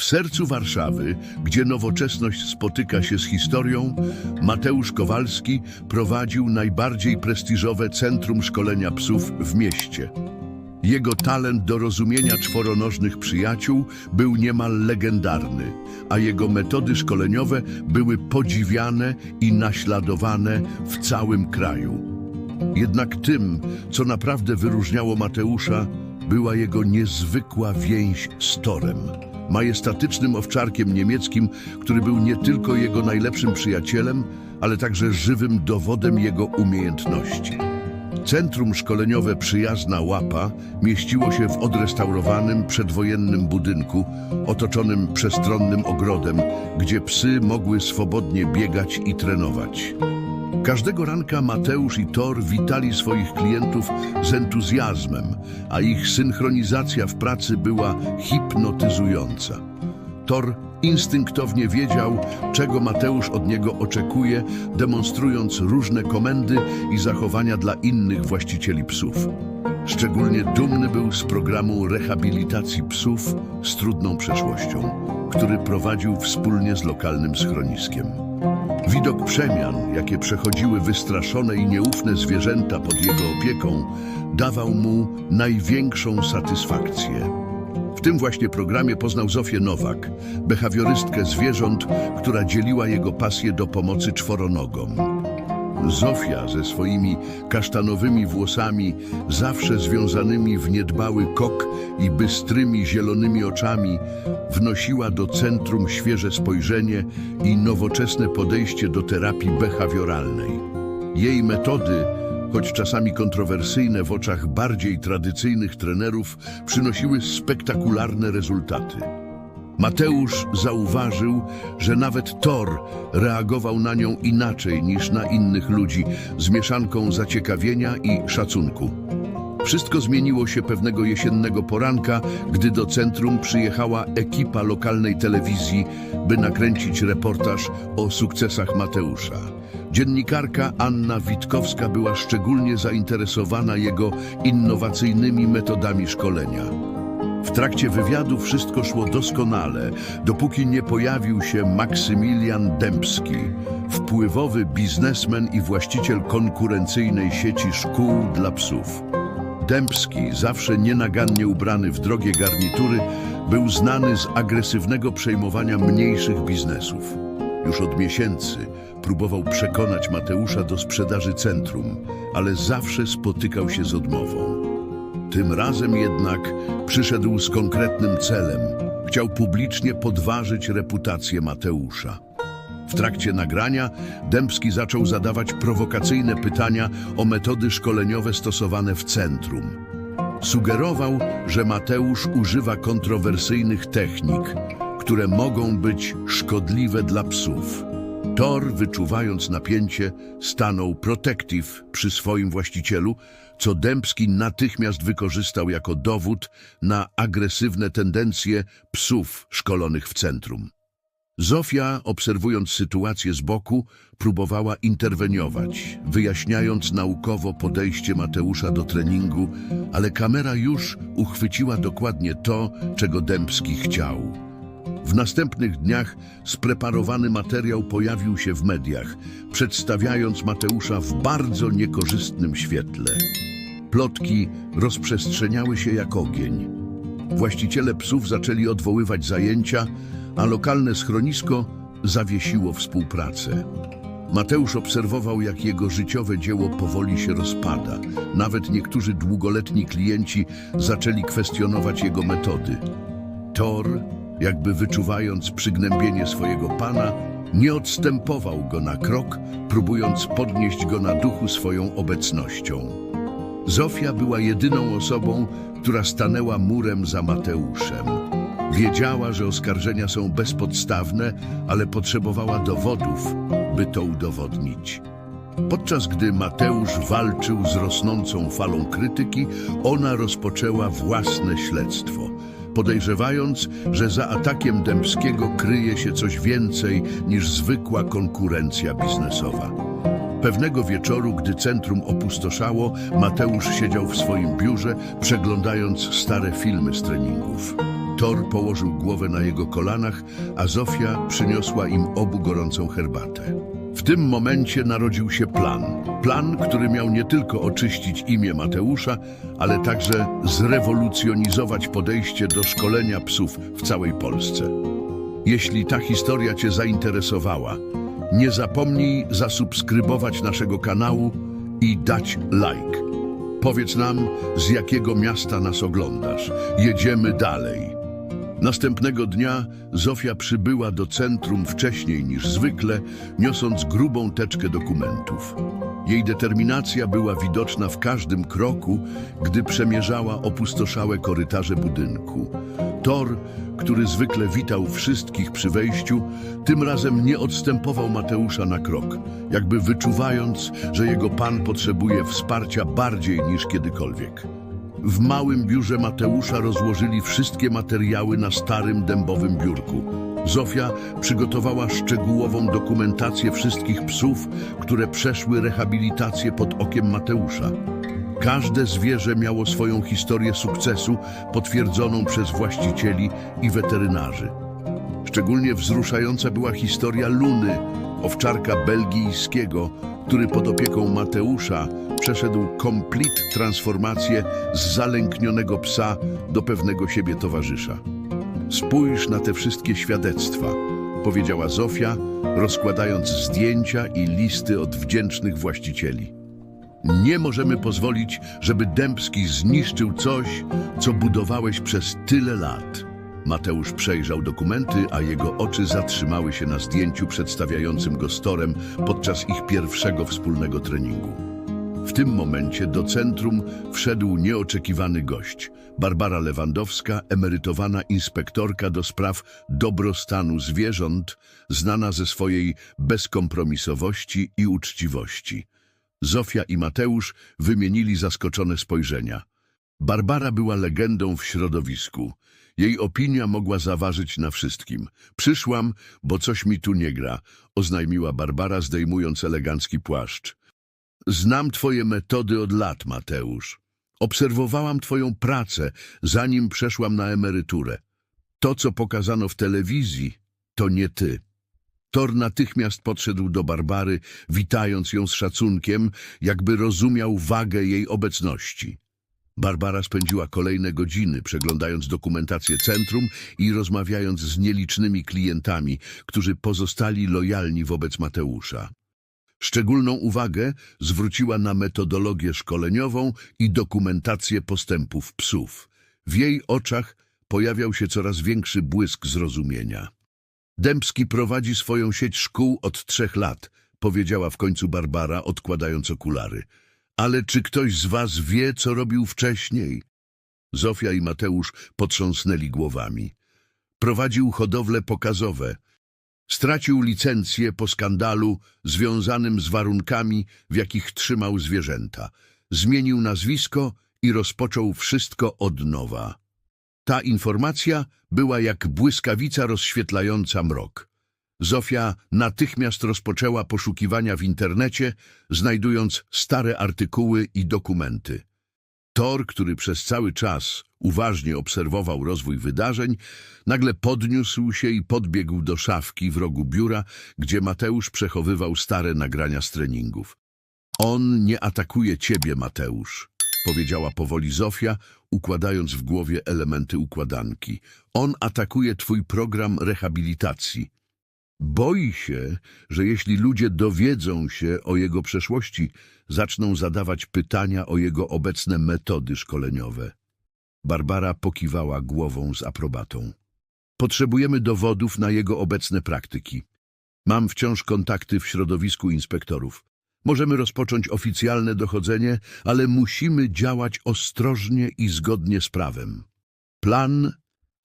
W sercu Warszawy, gdzie nowoczesność spotyka się z historią, Mateusz Kowalski prowadził najbardziej prestiżowe centrum szkolenia psów w mieście. Jego talent do rozumienia czworonożnych przyjaciół był niemal legendarny, a jego metody szkoleniowe były podziwiane i naśladowane w całym kraju. Jednak tym, co naprawdę wyróżniało Mateusza, była jego niezwykła więź z Torem, majestatycznym owczarkiem niemieckim, który był nie tylko jego najlepszym przyjacielem, ale także żywym dowodem jego umiejętności. Centrum szkoleniowe Przyjazna Łapa mieściło się w odrestaurowanym przedwojennym budynku otoczonym przestronnym ogrodem, gdzie psy mogły swobodnie biegać i trenować. Każdego ranka Mateusz i Thor witali swoich klientów z entuzjazmem, a ich synchronizacja w pracy była hipnotyzująca. Thor instynktownie wiedział, czego Mateusz od niego oczekuje, demonstrując różne komendy i zachowania dla innych właścicieli psów. Szczególnie dumny był z programu rehabilitacji psów z trudną przeszłością, który prowadził wspólnie z lokalnym schroniskiem. Widok przemian, jakie przechodziły wystraszone i nieufne zwierzęta pod jego opieką, dawał mu największą satysfakcję. W tym właśnie programie poznał Zofię Nowak, behawiorystkę zwierząt, która dzieliła jego pasję do pomocy czworonogom. Zofia ze swoimi kasztanowymi włosami, zawsze związanymi w niedbały kok i bystrymi zielonymi oczami, wnosiła do centrum świeże spojrzenie i nowoczesne podejście do terapii behawioralnej. Jej metody, choć czasami kontrowersyjne w oczach bardziej tradycyjnych trenerów, przynosiły spektakularne rezultaty. Mateusz zauważył, że nawet Thor reagował na nią inaczej niż na innych ludzi, z mieszanką zaciekawienia i szacunku. Wszystko zmieniło się pewnego jesiennego poranka, gdy do centrum przyjechała ekipa lokalnej telewizji, by nakręcić reportaż o sukcesach Mateusza. Dziennikarka Anna Witkowska była szczególnie zainteresowana jego innowacyjnymi metodami szkolenia. W trakcie wywiadu wszystko szło doskonale, dopóki nie pojawił się Maksymilian Dębski, wpływowy biznesmen i właściciel konkurencyjnej sieci szkół dla psów. Dębski, zawsze nienagannie ubrany w drogie garnitury, był znany z agresywnego przejmowania mniejszych biznesów. Już od miesięcy próbował przekonać Mateusza do sprzedaży centrum, ale zawsze spotykał się z odmową. Tym razem jednak przyszedł z konkretnym celem. Chciał publicznie podważyć reputację Mateusza. W trakcie nagrania Dębski zaczął zadawać prowokacyjne pytania o metody szkoleniowe stosowane w centrum. Sugerował, że Mateusz używa kontrowersyjnych technik, które mogą być szkodliwe dla psów. Thor, wyczuwając napięcie, stanął protective przy swoim właścicielu, co Dębski natychmiast wykorzystał jako dowód na agresywne tendencje psów szkolonych w centrum. Zofia, obserwując sytuację z boku, próbowała interweniować, wyjaśniając naukowo podejście Mateusza do treningu, ale kamera już uchwyciła dokładnie to, czego Dębski chciał. W następnych dniach spreparowany materiał pojawił się w mediach, przedstawiając Mateusza w bardzo niekorzystnym świetle. Plotki rozprzestrzeniały się jak ogień. Właściciele psów zaczęli odwoływać zajęcia, a lokalne schronisko zawiesiło współpracę. Mateusz obserwował, jak jego życiowe dzieło powoli się rozpada. Nawet niektórzy długoletni klienci zaczęli kwestionować jego metody. Thor, jakby wyczuwając przygnębienie swojego pana, nie odstępował go na krok, próbując podnieść go na duchu swoją obecnością. Zofia była jedyną osobą, która stanęła murem za Mateuszem. Wiedziała, że oskarżenia są bezpodstawne, ale potrzebowała dowodów, by to udowodnić. Podczas gdy Mateusz walczył z rosnącą falą krytyki, ona rozpoczęła własne śledztwo, podejrzewając, że za atakiem Dębskiego kryje się coś więcej niż zwykła konkurencja biznesowa. Pewnego wieczoru, gdy centrum opustoszało, Mateusz siedział w swoim biurze, przeglądając stare filmy z treningów. Thor położył głowę na jego kolanach, a Zofia przyniosła im obu gorącą herbatę. W tym momencie narodził się plan. Plan, który miał nie tylko oczyścić imię Mateusza, ale także zrewolucjonizować podejście do szkolenia psów w całej Polsce. Jeśli ta historia Cię zainteresowała, nie zapomnij zasubskrybować naszego kanału i dać like. Powiedz nam, z jakiego miasta nas oglądasz. Jedziemy dalej. Następnego dnia Zofia przybyła do centrum wcześniej niż zwykle, niosąc grubą teczkę dokumentów. Jej determinacja była widoczna w każdym kroku, gdy przemierzała opustoszałe korytarze budynku. Tor, który zwykle witał wszystkich przy wejściu, tym razem nie odstępował Mateusza na krok, jakby wyczuwając, że jego pan potrzebuje wsparcia bardziej niż kiedykolwiek. W małym biurze Mateusza rozłożyli wszystkie materiały na starym dębowym biurku. Zofia przygotowała szczegółową dokumentację wszystkich psów, które przeszły rehabilitację pod okiem Mateusza. Każde zwierzę miało swoją historię sukcesu potwierdzoną przez właścicieli i weterynarzy. Szczególnie wzruszająca była historia Luny, owczarka belgijskiego, który pod opieką Mateusza przeszedł complete transformację z zalęknionego psa do pewnego siebie towarzysza. Spójrz na te wszystkie świadectwa, powiedziała Zofia, rozkładając zdjęcia i listy od wdzięcznych właścicieli. Nie możemy pozwolić, żeby Dębski zniszczył coś, co budowałeś przez tyle lat. Mateusz przejrzał dokumenty, a jego oczy zatrzymały się na zdjęciu przedstawiającym go z Torem podczas ich pierwszego wspólnego treningu. W tym momencie do centrum wszedł nieoczekiwany gość. Barbara Lewandowska, emerytowana inspektorka do spraw dobrostanu zwierząt, znana ze swojej bezkompromisowości i uczciwości. Zofia i Mateusz wymienili zaskoczone spojrzenia. Barbara była legendą w środowisku. Jej opinia mogła zaważyć na wszystkim. Przyszłam, bo coś mi tu nie gra, oznajmiła Barbara, zdejmując elegancki płaszcz. Znam twoje metody od lat, Mateusz. Obserwowałam twoją pracę, zanim przeszłam na emeryturę. To, co pokazano w telewizji, to nie ty. Tor natychmiast podszedł do Barbary, witając ją z szacunkiem, jakby rozumiał wagę jej obecności. Barbara spędziła kolejne godziny przeglądając dokumentację centrum i rozmawiając z nielicznymi klientami, którzy pozostali lojalni wobec Mateusza. Szczególną uwagę zwróciła na metodologię szkoleniową i dokumentację postępów psów. W jej oczach pojawiał się coraz większy błysk zrozumienia. Dębski prowadzi swoją sieć szkół od trzech lat, powiedziała w końcu Barbara, odkładając okulary. Ale czy ktoś z was wie, co robił wcześniej? Zofia i Mateusz potrząsnęli głowami. Prowadził hodowle pokazowe. Stracił licencję po skandalu związanym z warunkami, w jakich trzymał zwierzęta. Zmienił nazwisko i rozpoczął wszystko od nowa. Ta informacja była jak błyskawica rozświetlająca mrok. Zofia natychmiast rozpoczęła poszukiwania w internecie, znajdując stare artykuły i dokumenty. Tor, który przez cały czas uważnie obserwował rozwój wydarzeń, nagle podniósł się i podbiegł do szafki w rogu biura, gdzie Mateusz przechowywał stare nagrania z treningów. On nie atakuje ciebie, Mateusz, powiedziała powoli Zofia, układając w głowie elementy układanki. On atakuje twój program rehabilitacji. Boi się, że jeśli ludzie dowiedzą się o jego przeszłości, zaczną zadawać pytania o jego obecne metody szkoleniowe. Barbara pokiwała głową z aprobatą. Potrzebujemy dowodów na jego obecne praktyki. Mam wciąż kontakty w środowisku inspektorów. Możemy rozpocząć oficjalne dochodzenie, ale musimy działać ostrożnie i zgodnie z prawem. Plan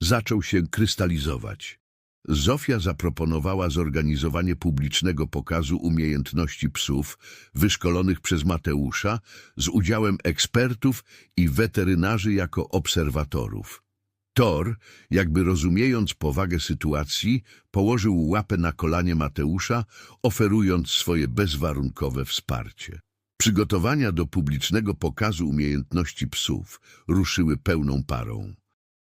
zaczął się krystalizować. Zofia zaproponowała zorganizowanie publicznego pokazu umiejętności psów wyszkolonych przez Mateusza z udziałem ekspertów i weterynarzy jako obserwatorów. Tor, jakby rozumiejąc powagę sytuacji, położył łapę na kolanie Mateusza, oferując swoje bezwarunkowe wsparcie. Przygotowania do publicznego pokazu umiejętności psów ruszyły pełną parą.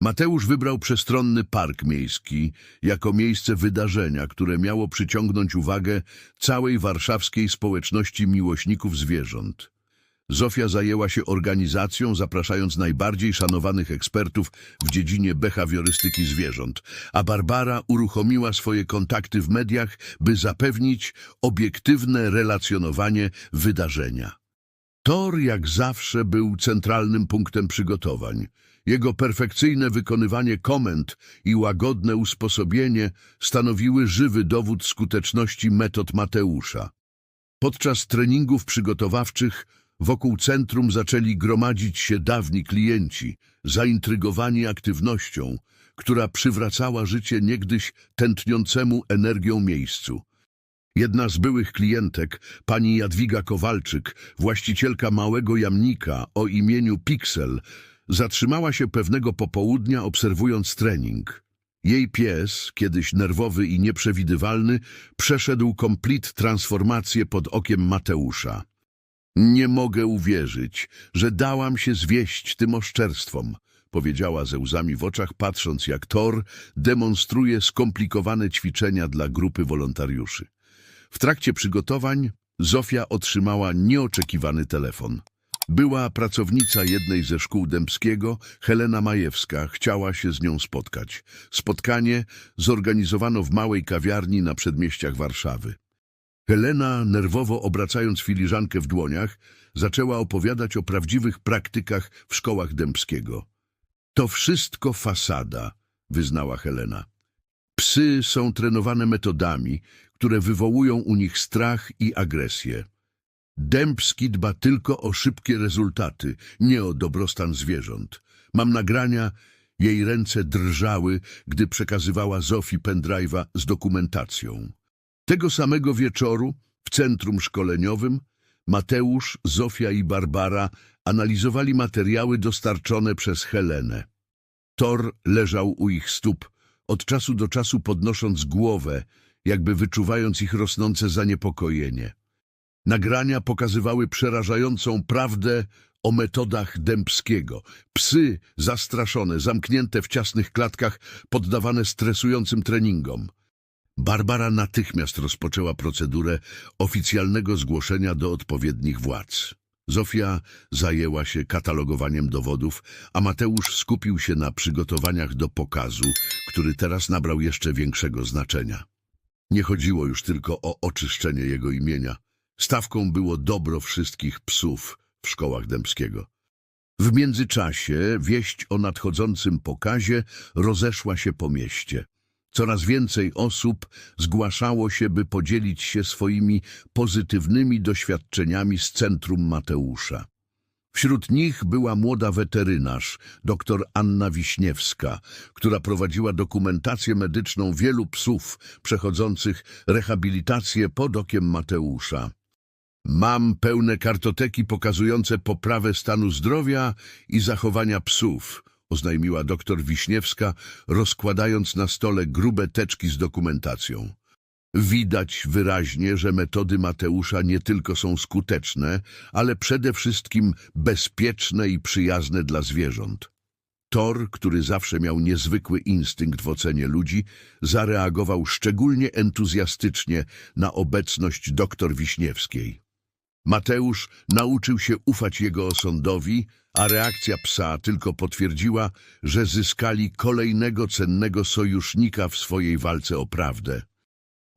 Mateusz wybrał przestronny park miejski jako miejsce wydarzenia, które miało przyciągnąć uwagę całej warszawskiej społeczności miłośników zwierząt. Zofia zajęła się organizacją, zapraszając najbardziej szanowanych ekspertów w dziedzinie behawiorystyki zwierząt, a Barbara uruchomiła swoje kontakty w mediach, by zapewnić obiektywne relacjonowanie wydarzenia. Tor jak zawsze był centralnym punktem przygotowań. Jego perfekcyjne wykonywanie komend i łagodne usposobienie stanowiły żywy dowód skuteczności metod Mateusza. Podczas treningów przygotowawczych wokół centrum zaczęli gromadzić się dawni klienci, zaintrygowani aktywnością, która przywracała życie niegdyś tętniącemu energią miejscu. Jedna z byłych klientek, pani Jadwiga Kowalczyk, właścicielka małego jamnika o imieniu Pixel, zatrzymała się pewnego popołudnia obserwując trening. Jej pies, kiedyś nerwowy i nieprzewidywalny, przeszedł komplit transformację pod okiem Mateusza. Nie mogę uwierzyć, że dałam się zwieść tym oszczerstwom, powiedziała ze łzami w oczach, patrząc jak Thor demonstruje skomplikowane ćwiczenia dla grupy wolontariuszy. W trakcie przygotowań Zofia otrzymała nieoczekiwany telefon. Była pracownica jednej ze szkół Dębskiego, Helena Majewska, chciała się z nią spotkać. Spotkanie zorganizowano w małej kawiarni na przedmieściach Warszawy. Helena, nerwowo obracając filiżankę w dłoniach, zaczęła opowiadać o prawdziwych praktykach w szkołach Dębskiego. To wszystko fasada, wyznała Helena. Psy są trenowane metodami, które wywołują u nich strach i agresję. Dębski dba tylko o szybkie rezultaty, nie o dobrostan zwierząt. Mam nagrania, jej ręce drżały, gdy przekazywała Zofii pendrive'a z dokumentacją. Tego samego wieczoru w centrum szkoleniowym Mateusz, Zofia i Barbara analizowali materiały dostarczone przez Helenę. Tor leżał u ich stóp, od czasu do czasu podnosząc głowę, jakby wyczuwając ich rosnące zaniepokojenie. Nagrania pokazywały przerażającą prawdę o metodach Dębskiego. Psy zastraszone, zamknięte w ciasnych klatkach, poddawane stresującym treningom. Barbara natychmiast rozpoczęła procedurę oficjalnego zgłoszenia do odpowiednich władz. Zofia zajęła się katalogowaniem dowodów, a Mateusz skupił się na przygotowaniach do pokazu, który teraz nabrał jeszcze większego znaczenia. Nie chodziło już tylko o oczyszczenie jego imienia. Stawką było dobro wszystkich psów w szkołach Dębskiego. W międzyczasie wieść o nadchodzącym pokazie rozeszła się po mieście. Coraz więcej osób zgłaszało się, by podzielić się swoimi pozytywnymi doświadczeniami z Centrum Mateusza. Wśród nich była młoda weterynarz, dr Anna Wiśniewska, która prowadziła dokumentację medyczną wielu psów przechodzących rehabilitację pod okiem Mateusza. Mam pełne kartoteki pokazujące poprawę stanu zdrowia i zachowania psów, oznajmiła doktor Wiśniewska, rozkładając na stole grube teczki z dokumentacją. Widać wyraźnie, że metody Mateusza nie tylko są skuteczne, ale przede wszystkim bezpieczne i przyjazne dla zwierząt. Thor, który zawsze miał niezwykły instynkt w ocenie ludzi, zareagował szczególnie entuzjastycznie na obecność doktor Wiśniewskiej. Mateusz nauczył się ufać jego osądowi, a reakcja psa tylko potwierdziła, że zyskali kolejnego cennego sojusznika w swojej walce o prawdę.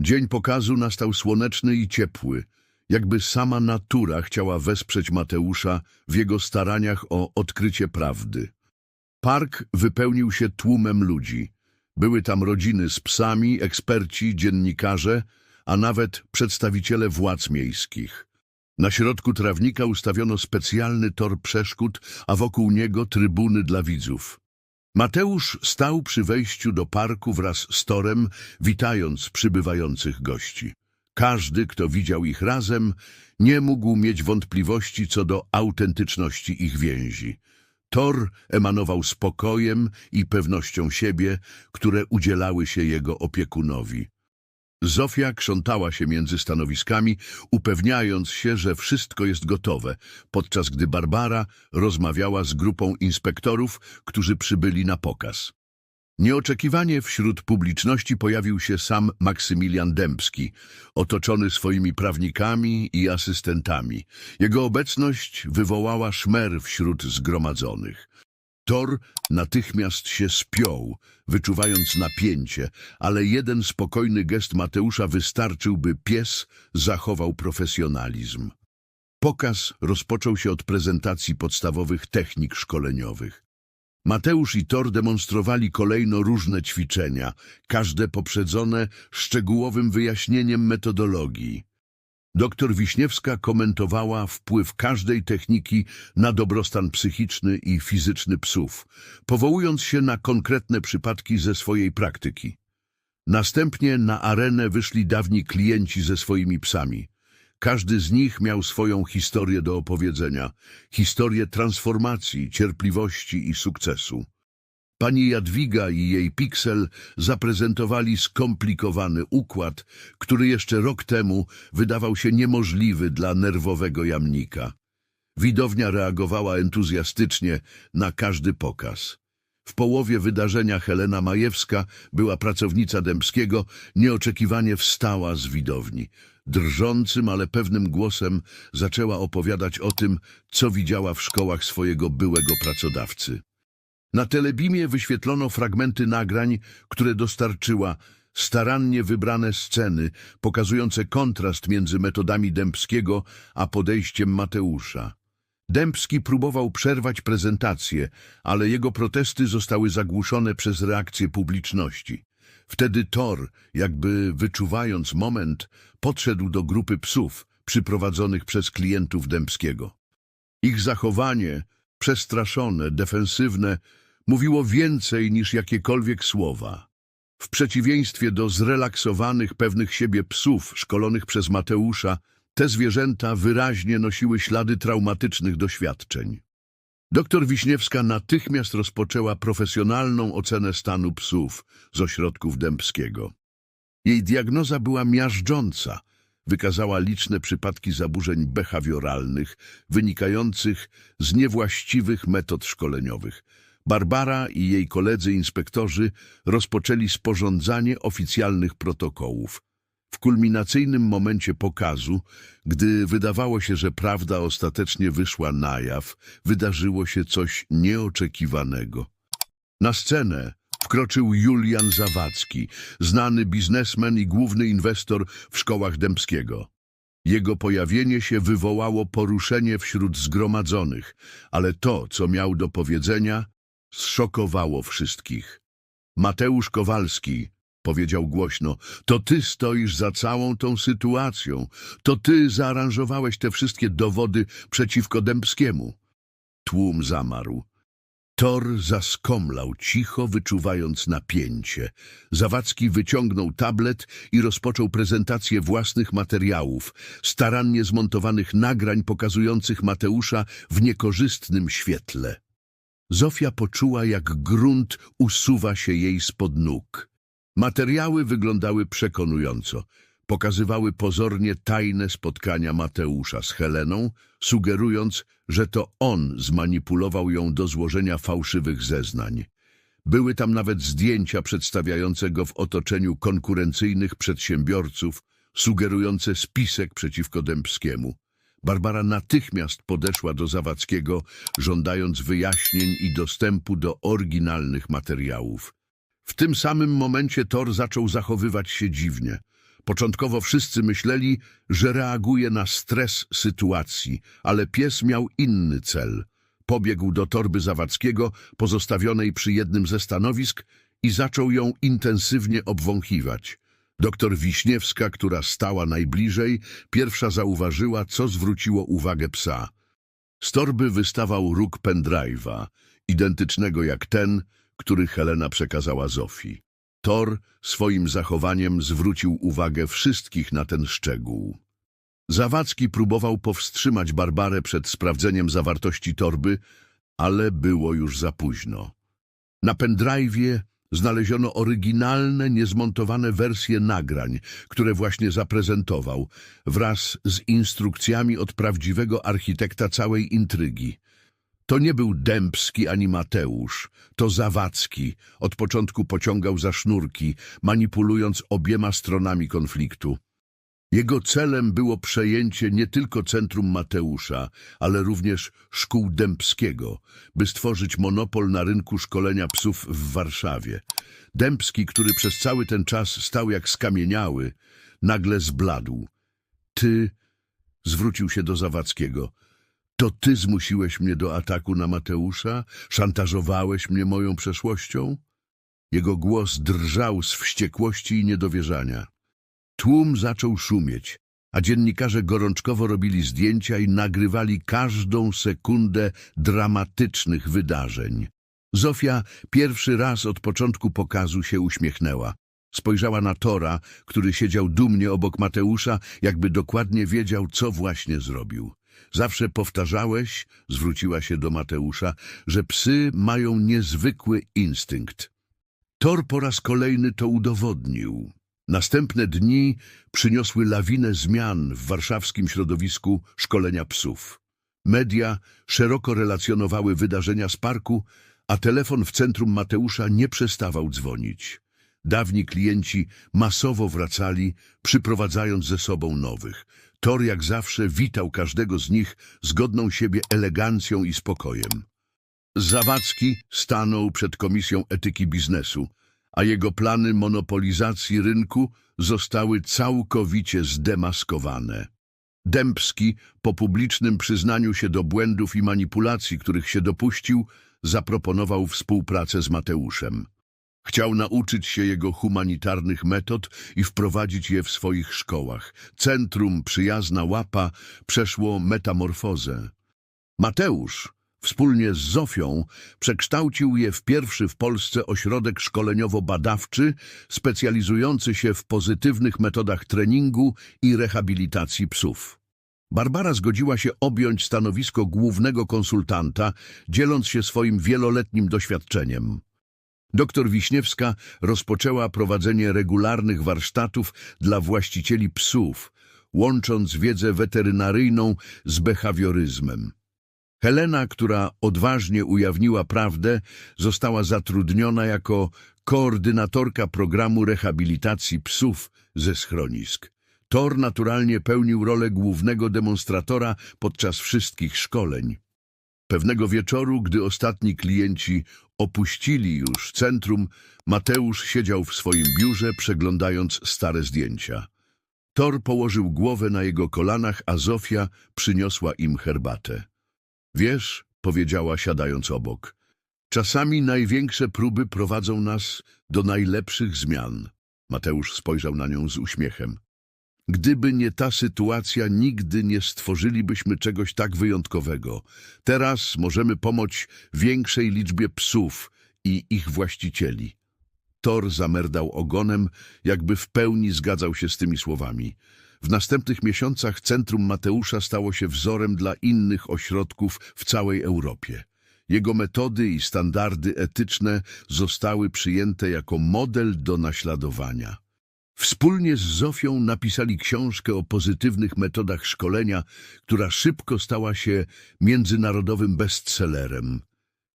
Dzień pokazu nastał słoneczny i ciepły, jakby sama natura chciała wesprzeć Mateusza w jego staraniach o odkrycie prawdy. Park wypełnił się tłumem ludzi. Były tam rodziny z psami, eksperci, dziennikarze, a nawet przedstawiciele władz miejskich. Na środku trawnika ustawiono specjalny tor przeszkód, a wokół niego trybuny dla widzów. Mateusz stał przy wejściu do parku wraz z torem, witając przybywających gości. Każdy, kto widział ich razem, nie mógł mieć wątpliwości co do autentyczności ich więzi. Tor emanował spokojem i pewnością siebie, które udzielały się jego opiekunowi. Zofia krzątała się między stanowiskami, upewniając się, że wszystko jest gotowe, podczas gdy Barbara rozmawiała z grupą inspektorów, którzy przybyli na pokaz. Nieoczekiwanie wśród publiczności pojawił się sam Maksymilian Dębski, otoczony swoimi prawnikami i asystentami. Jego obecność wywołała szmer wśród zgromadzonych. Thor natychmiast się spiął, wyczuwając napięcie, ale jeden spokojny gest Mateusza wystarczył, by pies zachował profesjonalizm. Pokaz rozpoczął się od prezentacji podstawowych technik szkoleniowych. Mateusz i Thor demonstrowali kolejno różne ćwiczenia, każde poprzedzone szczegółowym wyjaśnieniem metodologii. Doktor Wiśniewska komentowała wpływ każdej techniki na dobrostan psychiczny i fizyczny psów, powołując się na konkretne przypadki ze swojej praktyki. Następnie na arenę wyszli dawni klienci ze swoimi psami. Każdy z nich miał swoją historię do opowiedzenia, historię transformacji, cierpliwości i sukcesu. Pani Jadwiga i jej Pixel zaprezentowali skomplikowany układ, który jeszcze rok temu wydawał się niemożliwy dla nerwowego jamnika. Widownia reagowała entuzjastycznie na każdy pokaz. W połowie wydarzenia Helena Majewska, była pracownica Dębskiego, nieoczekiwanie wstała z widowni. Drżącym, ale pewnym głosem zaczęła opowiadać o tym, co widziała w szkołach swojego byłego pracodawcy. Na telebimie wyświetlono fragmenty nagrań, które dostarczyła starannie wybrane sceny pokazujące kontrast między metodami Dębskiego a podejściem Mateusza. Dębski próbował przerwać prezentację, ale jego protesty zostały zagłuszone przez reakcję publiczności. Wtedy Thor, jakby wyczuwając moment, podszedł do grupy psów przyprowadzonych przez klientów Dębskiego. Ich zachowanie, przestraszone, defensywne, mówiło więcej niż jakiekolwiek słowa. W przeciwieństwie do zrelaksowanych, pewnych siebie psów szkolonych przez Mateusza, te zwierzęta wyraźnie nosiły ślady traumatycznych doświadczeń. Doktor Wiśniewska natychmiast rozpoczęła profesjonalną ocenę stanu psów z ośrodków Dębskiego. Jej diagnoza była miażdżąca. Wykazała liczne przypadki zaburzeń behawioralnych wynikających z niewłaściwych metod szkoleniowych. Barbara i jej koledzy inspektorzy rozpoczęli sporządzanie oficjalnych protokołów. W kulminacyjnym momencie pokazu, gdy wydawało się, że prawda ostatecznie wyszła na jaw, wydarzyło się coś nieoczekiwanego. Na scenę wkroczył Julian Zawadzki, znany biznesmen i główny inwestor w szkołach Dębskiego. Jego pojawienie się wywołało poruszenie wśród zgromadzonych, ale to, co miał do powiedzenia, zszokowało wszystkich. Mateusz Kowalski powiedział głośno, to ty stoisz za całą tą sytuacją, to ty zaaranżowałeś te wszystkie dowody przeciwko Dębskiemu. Tłum zamarł. Tor zaskomlał, cicho wyczuwając napięcie. Zawadzki wyciągnął tablet i rozpoczął prezentację własnych materiałów, starannie zmontowanych nagrań pokazujących Mateusza w niekorzystnym świetle. Zofia poczuła, jak grunt usuwa się jej spod nóg. Materiały wyglądały przekonująco. Pokazywały pozornie tajne spotkania Mateusza z Heleną, sugerując, że to on zmanipulował ją do złożenia fałszywych zeznań. Były tam nawet zdjęcia przedstawiające go w otoczeniu konkurencyjnych przedsiębiorców, sugerujące spisek przeciwko Dębskiemu. Barbara natychmiast podeszła do Zawadzkiego, żądając wyjaśnień i dostępu do oryginalnych materiałów. W tym samym momencie Thor zaczął zachowywać się dziwnie. Początkowo wszyscy myśleli, że reaguje na stres sytuacji, ale pies miał inny cel. Pobiegł do torby Zawadzkiego, pozostawionej przy jednym ze stanowisk i zaczął ją intensywnie obwąchiwać. Doktor Wiśniewska, która stała najbliżej, pierwsza zauważyła, co zwróciło uwagę psa. Z torby wystawał róg pendrive'a, identycznego jak ten, który Helena przekazała Zofii. Thor swoim zachowaniem zwrócił uwagę wszystkich na ten szczegół. Zawadzki próbował powstrzymać Barbarę przed sprawdzeniem zawartości torby, ale było już za późno. Na pendrive'ie znaleziono oryginalne, niezmontowane wersje nagrań, które właśnie zaprezentował, wraz z instrukcjami od prawdziwego architekta całej intrygi. To nie był Dębski ani Mateusz, to Zawadzki od początku pociągał za sznurki, manipulując obiema stronami konfliktu. Jego celem było przejęcie nie tylko centrum Mateusza, ale również szkół Dębskiego, by stworzyć monopol na rynku szkolenia psów w Warszawie. Dębski, który przez cały ten czas stał jak skamieniały, nagle zbladł. Ty, zwrócił się do Zawadzkiego, to ty zmusiłeś mnie do ataku na Mateusza? Szantażowałeś mnie moją przeszłością? Jego głos drżał z wściekłości i niedowierzania. Tłum zaczął szumieć, a dziennikarze gorączkowo robili zdjęcia i nagrywali każdą sekundę dramatycznych wydarzeń. Zofia pierwszy raz od początku pokazu się uśmiechnęła. Spojrzała na Tora, który siedział dumnie obok Mateusza, jakby dokładnie wiedział, co właśnie zrobił. Zawsze powtarzałeś, zwróciła się do Mateusza, że psy mają niezwykły instynkt. Tor po raz kolejny to udowodnił. Następne dni przyniosły lawinę zmian w warszawskim środowisku szkolenia psów. Media szeroko relacjonowały wydarzenia z parku, a telefon w centrum Mateusza nie przestawał dzwonić. Dawni klienci masowo wracali, przyprowadzając ze sobą nowych. Tor jak zawsze witał każdego z nich z godną siebie elegancją i spokojem. Zawadzki stanął przed Komisją Etyki Biznesu, a jego plany monopolizacji rynku zostały całkowicie zdemaskowane. Dębski, po publicznym przyznaniu się do błędów i manipulacji, których się dopuścił, zaproponował współpracę z Mateuszem. Chciał nauczyć się jego humanitarnych metod i wprowadzić je w swoich szkołach. Centrum Przyjazna Łapa przeszło metamorfozę. Mateusz, wspólnie z Zofią, przekształcił je w pierwszy w Polsce ośrodek szkoleniowo-badawczy specjalizujący się w pozytywnych metodach treningu i rehabilitacji psów. Barbara zgodziła się objąć stanowisko głównego konsultanta, dzieląc się swoim wieloletnim doświadczeniem. Doktor Wiśniewska rozpoczęła prowadzenie regularnych warsztatów dla właścicieli psów, łącząc wiedzę weterynaryjną z behawioryzmem. Helena, która odważnie ujawniła prawdę, została zatrudniona jako koordynatorka programu rehabilitacji psów ze schronisk. Tor naturalnie pełnił rolę głównego demonstratora podczas wszystkich szkoleń. Pewnego wieczoru, gdy ostatni klienci opuścili już centrum, Mateusz siedział w swoim biurze, przeglądając stare zdjęcia. Tor położył głowę na jego kolanach, a Zofia przyniosła im herbatę. Wiesz, powiedziała siadając obok, czasami największe próby prowadzą nas do najlepszych zmian. Mateusz spojrzał na nią z uśmiechem. Gdyby nie ta sytuacja, nigdy nie stworzylibyśmy czegoś tak wyjątkowego. Teraz możemy pomóc większej liczbie psów i ich właścicieli. Thor zamerdał ogonem, jakby w pełni zgadzał się z tymi słowami. W następnych miesiącach Centrum Mateusza stało się wzorem dla innych ośrodków w całej Europie. Jego metody i standardy etyczne zostały przyjęte jako model do naśladowania. Wspólnie z Zofią napisali książkę o pozytywnych metodach szkolenia, która szybko stała się międzynarodowym bestsellerem.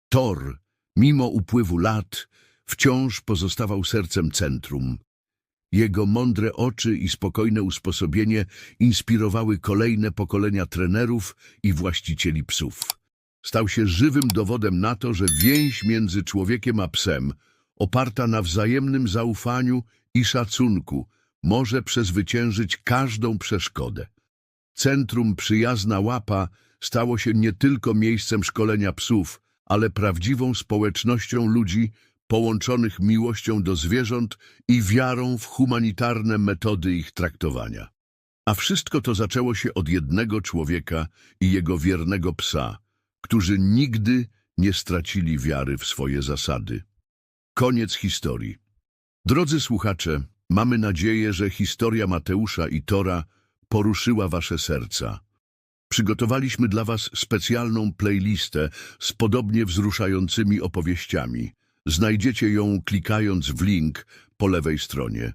Thor, mimo upływu lat, wciąż pozostawał sercem centrum. Jego mądre oczy i spokojne usposobienie inspirowały kolejne pokolenia trenerów i właścicieli psów. Stał się żywym dowodem na to, że więź między człowiekiem a psem, oparta na wzajemnym zaufaniu i szacunku, może przezwyciężyć każdą przeszkodę. Centrum Przyjazna Łapa stało się nie tylko miejscem szkolenia psów, ale prawdziwą społecznością ludzi połączonych miłością do zwierząt i wiarą w humanitarne metody ich traktowania. A wszystko to zaczęło się od jednego człowieka i jego wiernego psa, którzy nigdy nie stracili wiary w swoje zasady. Koniec historii. Drodzy słuchacze, mamy nadzieję, że historia Mateusza i Tora poruszyła wasze serca. Przygotowaliśmy dla was specjalną playlistę z podobnie wzruszającymi opowieściami. Znajdziecie ją klikając w link po lewej stronie.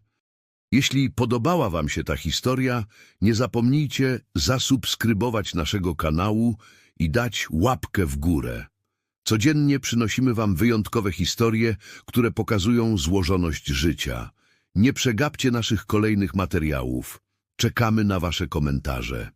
Jeśli podobała Wam się ta historia, nie zapomnijcie zasubskrybować naszego kanału i dać łapkę w górę. Codziennie przynosimy Wam wyjątkowe historie, które pokazują złożoność życia. Nie przegapcie naszych kolejnych materiałów. Czekamy na Wasze komentarze.